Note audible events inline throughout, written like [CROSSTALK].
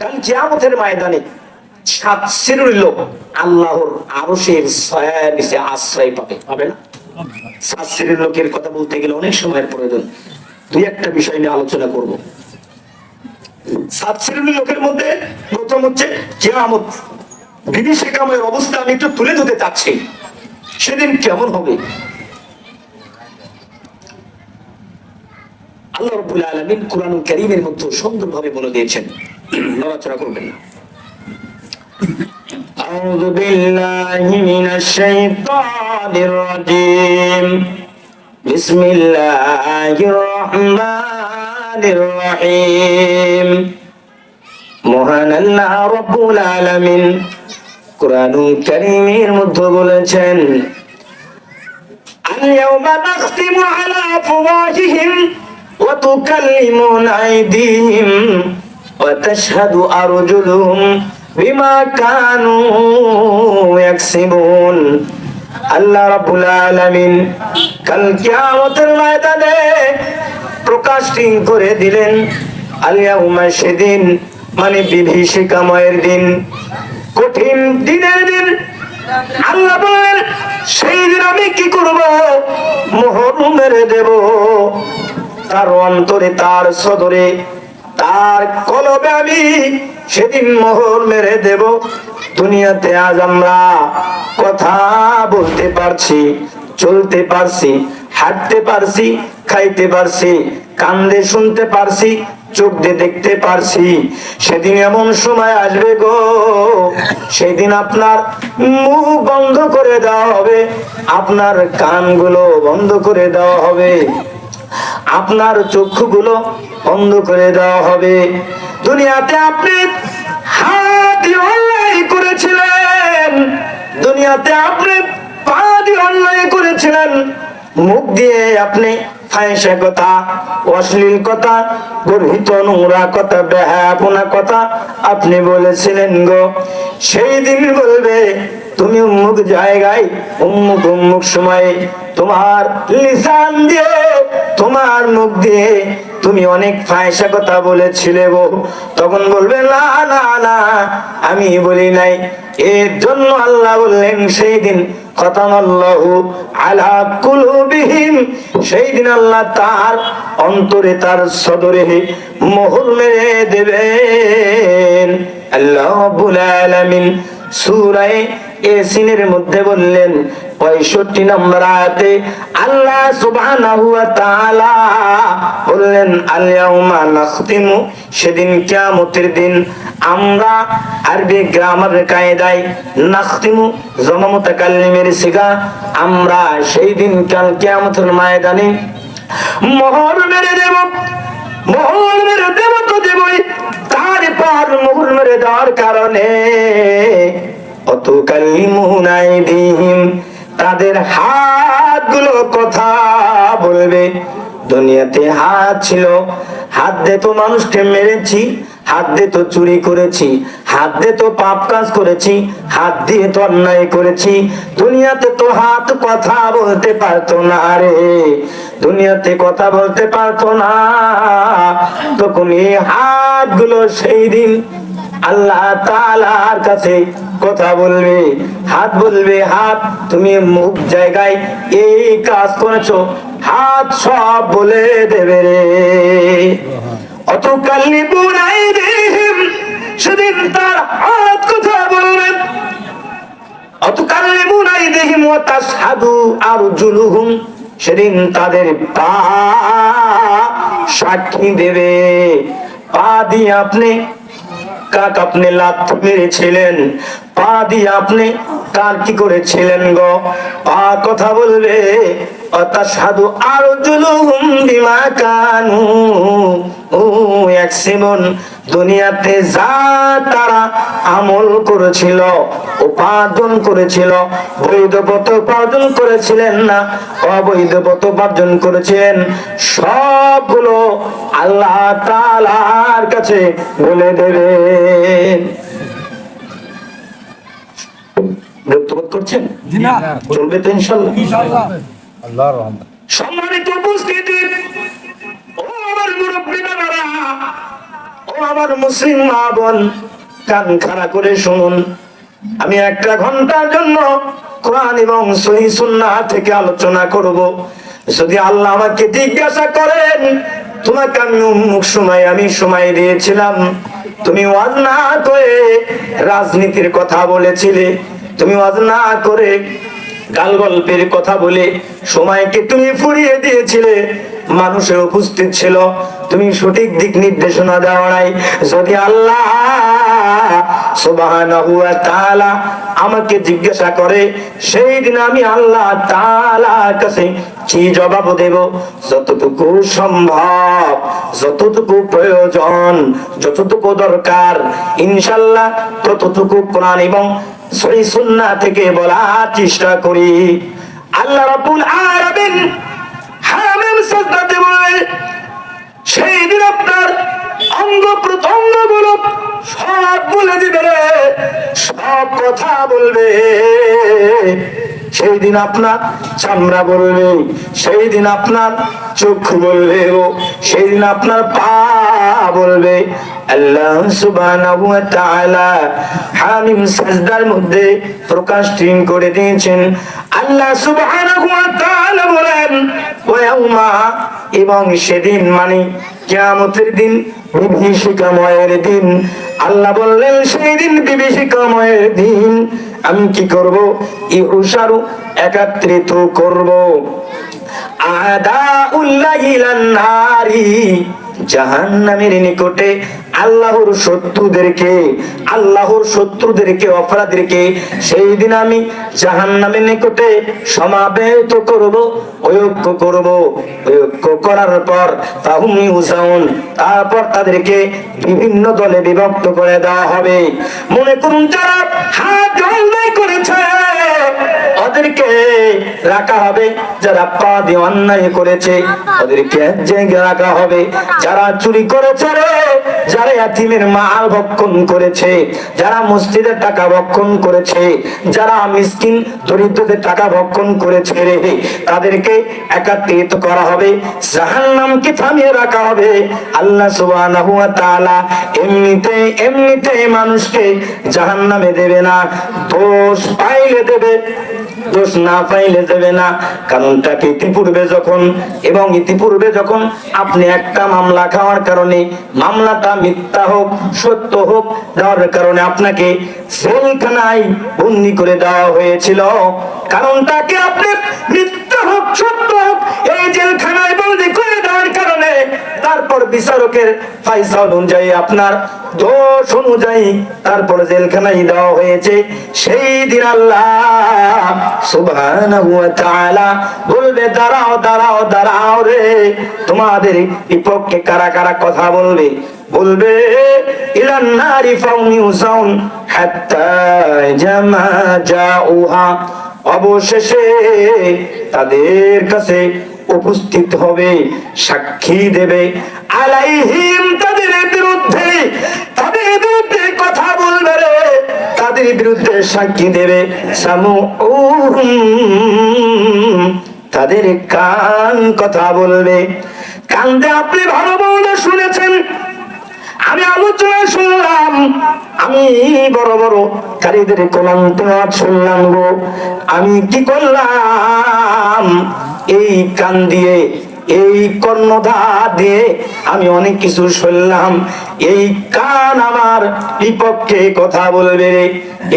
কিয়ামতের ময়দানে সাত লোক আল্লাহর নিচে আশ্রয় পাবে পাবে না? সাত লোকের কথা বলতে গেলে অনেক সময়ের প্রয়োজন। দুই একটা বিষয় নিয়ে আলোচনা করব। সাত লোকের মধ্যে প্রথম হচ্ছে কামের অবস্থা আমি একটু তুলে ধরতে চাচ্ছি। সেদিন কেমন হবে? আল্লাহ রব্বুল আলামিন কোরআন কারীমের মধ্যে সুন্দরভাবে বলে দিয়েছেন নড়াচড়া করবেন না أعوذ بالله من الشيطان الرجيم بسم الله الرحمن الرحيم মহান আল্লাহ রব্বুল আলামিন কোরআনুল কারীমের মধ্যে বলেছেন اليوم نختم على أفواههم وتكلمنا أيديهم وتشهد أرجلهم بما كانوا يكسبون আল্লাহ রাব্বুল আলামিন কাল কিয়ামতের ময়দানে প্রকাশিং করে দিলেন আলিয়াউমা সেদিন মানে বিভীষিকাময়ের দিন কঠিন দিনের দিন আল্লাহ বললেন সেই দিন আমি কি করব মোহর মেরে দেব তার অন্তরে তার সদরে, তার কলবে আমি সেদিন মোহর মেরে দেব। দুনিয়াতে আজ আমরা কথা বলতে পারছি, চলতে পারছি, হাঁটতে পারছি, খাইতে পারছি, কান্দে শুনতে পারছি, চোখ দিয়ে দেখতে পারছি। সেদিন এমন সময় আসবে গো, সেদিন আপনার মুখ বন্ধ করে দেওয়া হবে, আপনার কানগুলো বন্ধ করে দেওয়া হবে। আপনার চক্ষুগুলো বন্ধ করে দেওয়া হবে। দুনিয়াতে আপনি হাত অন্যায় করেছিলেন। দুনিয়াতে আপনি পা দিয়ে অন্যায় করেছিলেন। মুখ দিয়ে আপনি কথা, অশ্লীল কথা, গর্হিত নোংরা কথা বেহাপনা কথা আপনি বলেছিলেন গো। সেই দিন বলবে তুমি উম্মুক জায়গায়, উম্মুক উম্মুক সময়ে তোমার লিসান দিয়ে, তোমার মুখ দিয়ে তুমি অনেক ফায়সা কথা বলেছিলে গো। তখন বলবে, না না না, আমি বলি নাই। এর জন্য আল্লাহ বললেন, সেই দিন আলা সেই দিন আল্লাহ তার অন্তরে, তার সদরে মোহর মেরে দেবেন। আল্লাহ আলামিন সূরায়ে এসিনের মধ্যে বললেন, পঁয়ষট্টি নম্বর আয়াতে আল্লাহ সুবহানাহু বললেন, আল-ইয়াউমা সেদিন কিয়ামতের দিন আমরা আরবি গ্রামার কায়দায় নাখতিমু জমা মুতাকাল্লিমের সিগা আমরা সেই দিন কাল কিয়ামতের ময়দানে মোহর মেরে দেব, মোহর মেরে দেব তো দেবই তারপর মোহর মেরে দেওয়ার কারণে তাদের হাতগুলো কথা বলবে। দুনিয়াতে হাত ছিল, হাত দিয়ে তো মানুষকে মেরেছি, হাত দিয়ে তো চুরি করেছি, হাত দিয়ে তো পাপ কাজ করেছি, হাত দিয়ে তো অন্যায় করেছি। দুনিয়াতে তো হাত কথা বলতে পারতো না রে, দুনিয়াতে কথা বলতে পারতো না। তখন এই হাতগুলো সেই দিন আল্লাহ তাআলার কাছে কথা বলবে, হাত বলবে, হাত, তুমি মুখ জায়গায় এই কাজ করেছ, হাত সব বলে দেবে রে। অত কাল্লি বুড়াই দেহিম সেদিন তার হাত কথা বলবেন অত কাল্লি বুড়াই দেহিম ও তার সাধু আর জুলুহুম সেদিন তাদের পা সাক্ষী দেবে। পা দিয়ে আপনি কাক আপনি মেরেছিলেন? পা দিয়ে আপনি কার কি করেছিলেন গো? পা কথা বলবে আরও জুলুম বিমা কানু। দুনিয়াতে যা তারা আমল করেছিল, উপার্জন করেছিল, বৈধ পথ উপার্জন করেছিলেন না, অবৈধ পথ উপার্জন করেছিলেন, সবগুলো আল্লাহ তাআলার কাছে বলে দেবেন। বিরক্তবোধ করছেন? চলবে তো ইনশাল্লাহ সম্মানিত উপস্থিতি ও আমার মুরব্বী বাবারা ও আমার মুসলিম মা বোন কান খাড়া করে শুনুন। আমি একটা ঘণ্টার জন্য কোরআন এবং সহি সুন্নাহ থেকে আলোচনা করব। যদি আল্লাহ আমাকে জিজ্ঞাসা করেন তোমাকে আমি উন্মুখ সময় আমি সময় দিয়েছিলাম। তুমি ওয়াজ না করে রাজনীতির কথা বলেছিলে। তুমি ওয়াজ না করে গাল গল্পের কথা বলে সময়কে তুমি ফুরিয়ে দিয়েছিলে। মানুষের উপস্থিত ছিল। তুমি সঠিক দিক নির্দেশনা দেওয়া নাই। যদি আল্লাহ আমাকে জিজ্ঞাসা করে সেই দিন আমি আল্লাহ কাছে কি জবাব দেব? যতটুকু সম্ভব, যতটুকু প্রয়োজন, যতটুকু দরকার ইনশাল্লাহ ততটুকু কোরআন এবং সহি সুন্নাহ থেকে বলার চেষ্টা করি। আল্লাহ রাব্বুল আলামিন হামিম সাজদাতে বলে সেই দিন আপনার অঙ্গ প্রত্যঙ্গগুলো বলে দিবে রে? সব কথা বলবে। সেই দিন আপনার চামড়া বলবে, সেই দিন আপনার চক্ষু বলবে ও সেই দিন আপনার পা বলবে। আল্লাহ এবং সেদিন মানে কিয়ামতের দিন, বিভীষিকাময়ের দিন। আল্লাহ বললেন সেই দিন বিভীষিকাময়ের দিন, আমি কি করব? ইহুসারু একত্রিত করব। আদা উল্লাহিলান নারী জাহান্নামের নিকটে আল্লাহর শত্রুদেরকে আল্লাহর শত্রুদেরকে, অপরাধীদেরকে সেই দিন আমি জাহান্নামের নিকটে সমাবেত করব ঐক্য করব। ঐক্য করার পর তাহুম ইউসাউন তারপর তাদেরকে বিভিন্ন দলে বিভক্ত করে দেওয়া হবে। মনে করুন যারা হাত করেছে, ওদেরকে রাখা হবে। যারা পা দিয়ে অন্যায় করেছে, ওদেরকে এক জায়গায় রাখা হবে। যারা চুরি করেছে যারা এতিমের মাল ভক্ষণ করেছে, যারা মসজিদের টাকা ভক্ষণ করেছে, যারা মিসকিন দরিদ্রদের টাকা ভক্ষণ করেছে তাদেরকে একাত্রিত করা হবে, জাহান্নামকে থামিয়ে রাখা হবে। আল্লাহ সুবহানাহু ওয়া তাআলা এমনিতে এমনিতে মানুষকে জাহান্নামে দেবে না, দোষ পাইলে দেবে। দোষ না পাইলে দেবে না। কারণটা কি? ইতিপূর্বে যখন, এবং ইতিপূর্বে যখন আপনি একটা মামলা খাওয়ার কারণে, মামলাটা মিথ্যা হোক, সত্য হোক দেওয়ার কারণে আপনাকে জেলখানায় বন্দি করে দেওয়া হয়েছিল। কারণটা কি আপনি মিথ্যা হোক, সত্য হোক, এই জেলখানায় বন্দি করে কারণে তারপর বিচারকের ফাইসাল অনুযায়ী আপনার দোষ অনুযায়ী তারপর জেলখানায় দেওয়া হয়েছে। সেই দিন আল্লাহ বলবে, দাঁড়াও দাঁড়াও দাঁড়াও রে, তোমাদের বিপক্ষে কারা কারা কথা বলবে? বলবে অবশেষে তাদের কাছে উপস্থিত হবে, সাক্ষী দেবে। আলাইহিম তাদের বিরুদ্ধে তাদের বিরুদ্ধে কথা বলবে রে। তাদের বিরুদ্ধে সাক্ষী দেবে। সামু তাদের কান কথা বলবে। কান্দে আপনি ভালো বলতে শুনেছেন। আমি আলোচনা শুনলাম, আমি বড় বড় কারীদের কলম শুনলাম গো। আমি কি করলাম? এই কান দিয়ে, এই কর্ণধা দিয়ে আমি অনেক কিছু শুনলাম। এই কান আমার বিপক্ষে কথা বলবে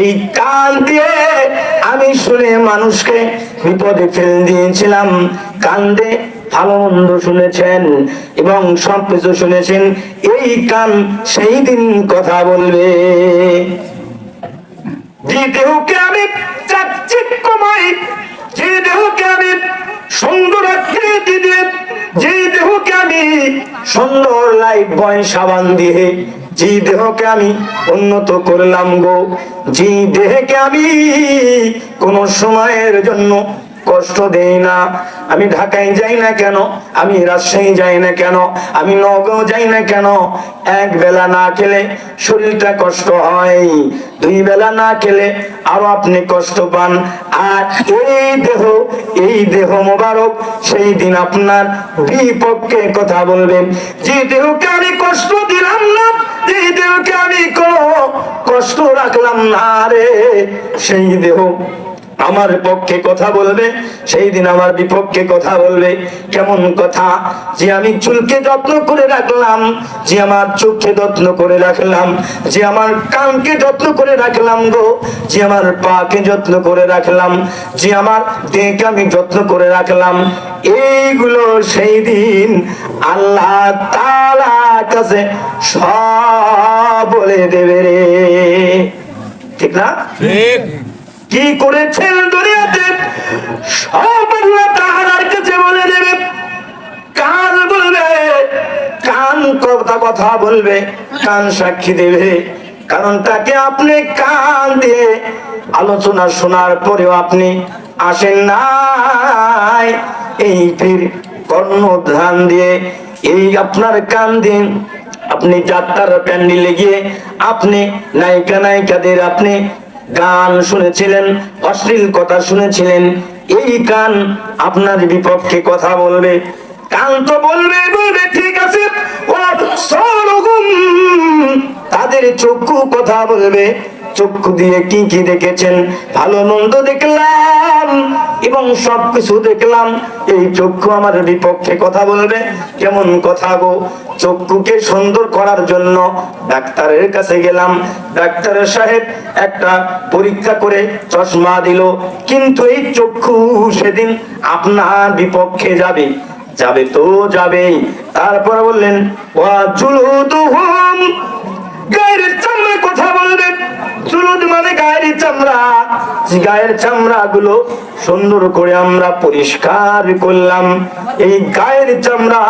এই কান দিয়ে আমি শুনে মানুষকে বিপদে ফেল দিয়েছিলাম। কান্দে ভালো মন্দ শুনেছেন এবং সব কিছু শুনেছেন। এই কান সেই দিন কথা বলবে। যে দেহকে আমি চাকচিক্যময় যে দেহকে আমি সুন্দর আকৃতি দিয়ে যে দেহকে আমি সুন্দর লাইফ বয় সাবান দিয়ে যে দেহকে আমি উন্নত করলাম গো, যে দেহকে আমি কোন সময়ের জন্য কষ্ট দেই না। আমি ঢাকায় যাই না কেন? আমি রাজশাহী যাই না কেন? আমি নগাঁও যাই না কেন? এক বেলা না খেলে শরীরটা কষ্ট হয়। দুই বেলা না খেলে আরও আপনি কষ্ট পান। আর এই দেহ এই দেহ মোবারক, সেই দিন আপনার বিপক্ষে কথা বলবেন। যে দেহকে আমি কষ্ট দিলাম না যে দেহকে আমি কোনো কষ্ট রাখলাম না রে, সেই দেহ আমার পক্ষে কথা বলবে, সেই দিন আমার বিপক্ষে কথা বলবে। কেমন কথা? যে আমি চুলকে যত্ন করে রাখলাম, যে আমার চোখকে যত্ন করে রাখলাম, যে আমার কানকে যত্ন করে রাখলাম গো, যে আমার পাকে যত্ন করে রাখলাম, যে আমার দেহকে আমি যত্ন করে রাখলাম। এইগুলো সেই দিন আল্লাহ তালা কাছে সব বলে দেবে রে। ঠিক না? কি করেছেন দুনিয়াতে? সব আল্লাহ তাআলার কাছে বলে দেবে। কান বলবে, কান কথা কথা বলবে, কান সাক্ষী দেবে। কারণ তাকে আপনি কান দিয়ে আলোচনা শোনার পরেও আপনি আসেন নাই। এই ফির কর্ণধান দিয়ে, এই আপনার কান দিন আপনি যাত্রার প্যান্ডেলে গিয়ে আপনি নায়িকা নায়িকাদের আপনি গান শুনেছিলেন, অশ্লীল কথা শুনেছিলেন। এই কান আপনার বিপক্ষে কথা বলবে। কান তো বলবে বলবে, ঠিক আছে। তাদের চক্ষু কথা বলবে। চক্ষু দিয়ে কি কি দেখেছেন? ভালো মন্দ দেখলাম এবং সবকিছু দেখলাম। এই চক্ষু আমার বিপক্ষে কথা বলবে। কেমন কথা গো? চক্ষুকে সুন্দর করার জন্য ডাক্তারের কাছে গেলাম। ডাক্তারের সাহেব একটা পরীক্ষা করে চশমা দিল। কিন্তু এই চক্ষু সেদিন আপনার বিপক্ষে যাবে। যাবে তো যাবেই। তারপর বললেন কথা বলবে চুলুদ মানে গায়ের চামড়া। গায়ের চামড়া গুলো সুন্দর করে আমরা পরিষ্কার করলাম। এই গায়ের চামড়া,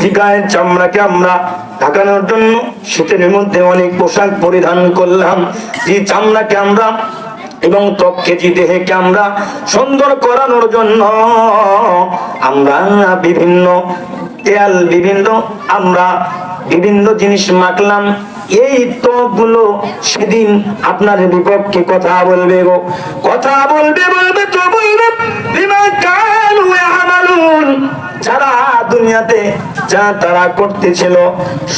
যে গায়ের চামড়াকে আমরা ঢাকানোর জন্য শীতের মধ্যে অনেক পোশাক পরিধান করলাম। যে চামড়াকে আমরা এবং যে দেহকে আমরা সুন্দর করানোর জন্য আমরা বিভিন্ন তেল, বিভিন্ন আমরা বিভিন্ন জিনিস মাখলাম। এই তপগুলো সেদিন আপনার বিপক্ষে কথা বলবে গো। কথা বলবে বলবে তো বলবে বিমা কানু ইয়ামালুন যারা দুনিয়াতে যা তারা করতেছিল,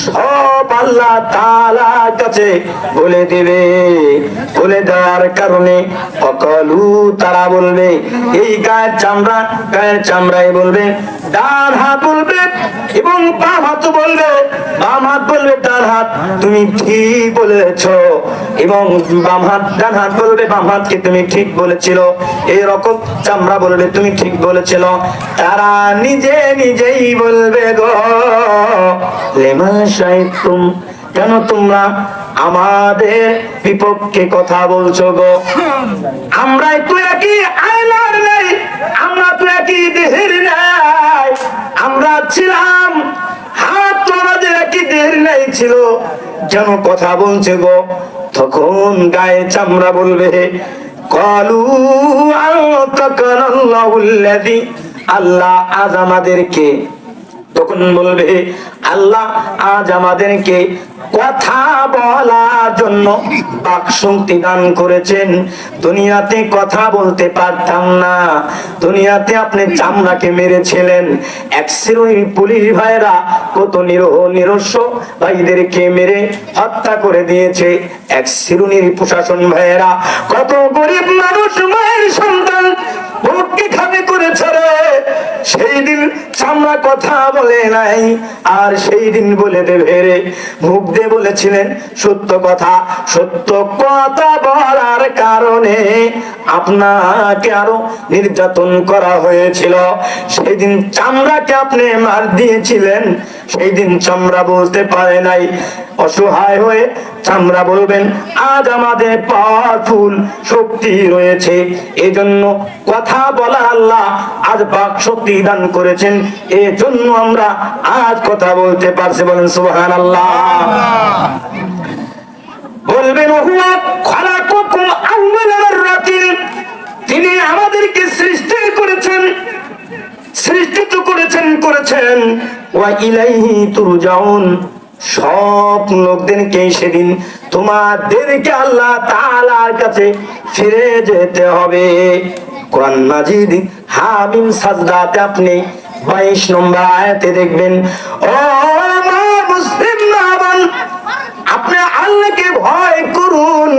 সব আল্লাহ তাআলার কাছে বলে দেবে। বলে দেওয়ার কারণে তারা বলবে, এই গায়ের চামড়া, গায়ের চামড়ায় বলবে হাত বলবে এবং বাম হাত বলবে। বাম হাত বলবে ডান হাত, তুমি ঠিক বলেছ। এবং বাম হাত, ডান হাত বলবে, বাম হাতকে তুমি ঠিক বলেছিল। এরকম চামড়া বলবে, তুমি ঠিক বলেছিল। তারা নিজে নিজেই বলবে গো। লেমা সাহিত্যম কেন তোমরা আমাদের বিপক্ষে কথা বলছো গো? আমরা তো একই আয়নার নেই, আমরা তো একই দেহের নাই। আমরা ছিলাম, হাত তো আমাদের একই দেহের নাই ছিল। কেন কথা বলছে গো, তখন গায়ে চামড়া বলবে, কলু আল্লাহ আল্লাহ আজ আমাদেরকে তখন বলবে, আল্লাহ আজ আমাদেরকে কথা বলার জন্য বাক শক্তি দান করেছেন। দুনিয়াতে কথা বলতে পারতাম না। দুনিয়াতে আপনি চামড়াকে মেরেছিলেন। এক শ্রেণির পুলিশ ভাইরা কত নিরহ নিরস্ব ভাইদেরকে মেরে হত্যা করে দিয়েছে। এক শ্রেণির প্রশাসন ভাইয়েরা কত গরিব মানুষ, মায়ের সন্তান ভোটকে খাবে করেছে রে। সেই দিন চামড়া কথা বলে নাই, আর সেই দিন বলে দেবে রে। মুখ দিয়ে বলেছিলেন, সত্য কথা সত্য কথা বলার কারণে আপনাকে আরও নির্যাতন করা হয়েছিল। সেই দিন চামড়াকে আপনি মার দিয়েছিলেন, সেই দিন চামড়া বলতে পারে নাই। অসহায় হয়ে চামড়া বলবেন, আজ আমাদের পাওয়ারফুল শক্তি রয়েছে। এজন্য কথা বলা আল্লাহ আজ বাক শক্তি দান করেছেন। এজন্য আমরা আজ কথা বলতে পারছি। বলেন সুবহান আল্লাহ বলবেন তিনি আমাদেরকে সৃষ্টি করেছেন সৃষ্টি তো করেছেন করেছেন। ওয়া ইলাইহি তুরজাউন। সব লোকদেরকে সেদিন তোমাদেরকে আল্লাহ তালার কাছে ফিরে যেতে হবে? কোরআন মাজিদ, হামিম সাজদাতে আপনি 22 নম্বর আয়াতে দেখবেন ও আমার মুসলিম মা বোন, আপনি আল্লাহকে ভয় করুন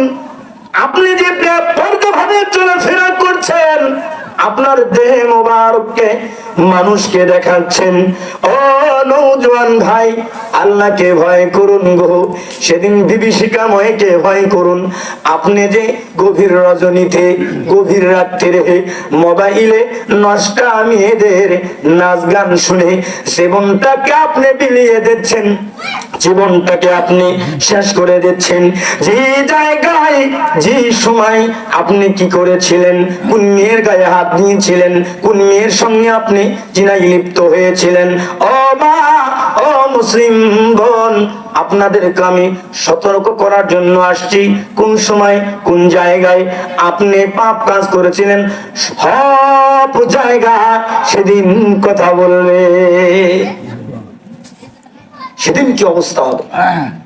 আপনি যে ভাবে চলাফেরা করছেন আপনার দেহ মোবারককে। মানুষকে দেখাচ্ছেন, ও ভাই, আল্লাহকে ভয় করুন গো। সেদিন ভয় করুন। আপনি যে গভীর রজনীতে, গভীর রাত্রিরে মোবাইলে নষ্টা মেয়েদের নাচ গান শুনে জীবনটাকে আপনি বিলিয়ে দিচ্ছেন, জীবনটাকে আপনি শেষ করে দিচ্ছেন। যে জায়গায়, যে সময় আপনি কি করেছিলেন কোন গায়ে হাত দিয়েছিলেন কোন মেয়ের সঙ্গে আপনি চিনাই লিপ্ত হয়েছিলেন? ও মা, ও মুসলিম বোন, আপনাদেরকে আমি সতর্ক করার জন্য আসছি। কোন সময়, কোন জায়গায় আপনি পাপ কাজ করেছিলেন? সব জায়গা সেদিন কথা বলবে। সেদিন কি অবস্থা হবে? [COUGHS]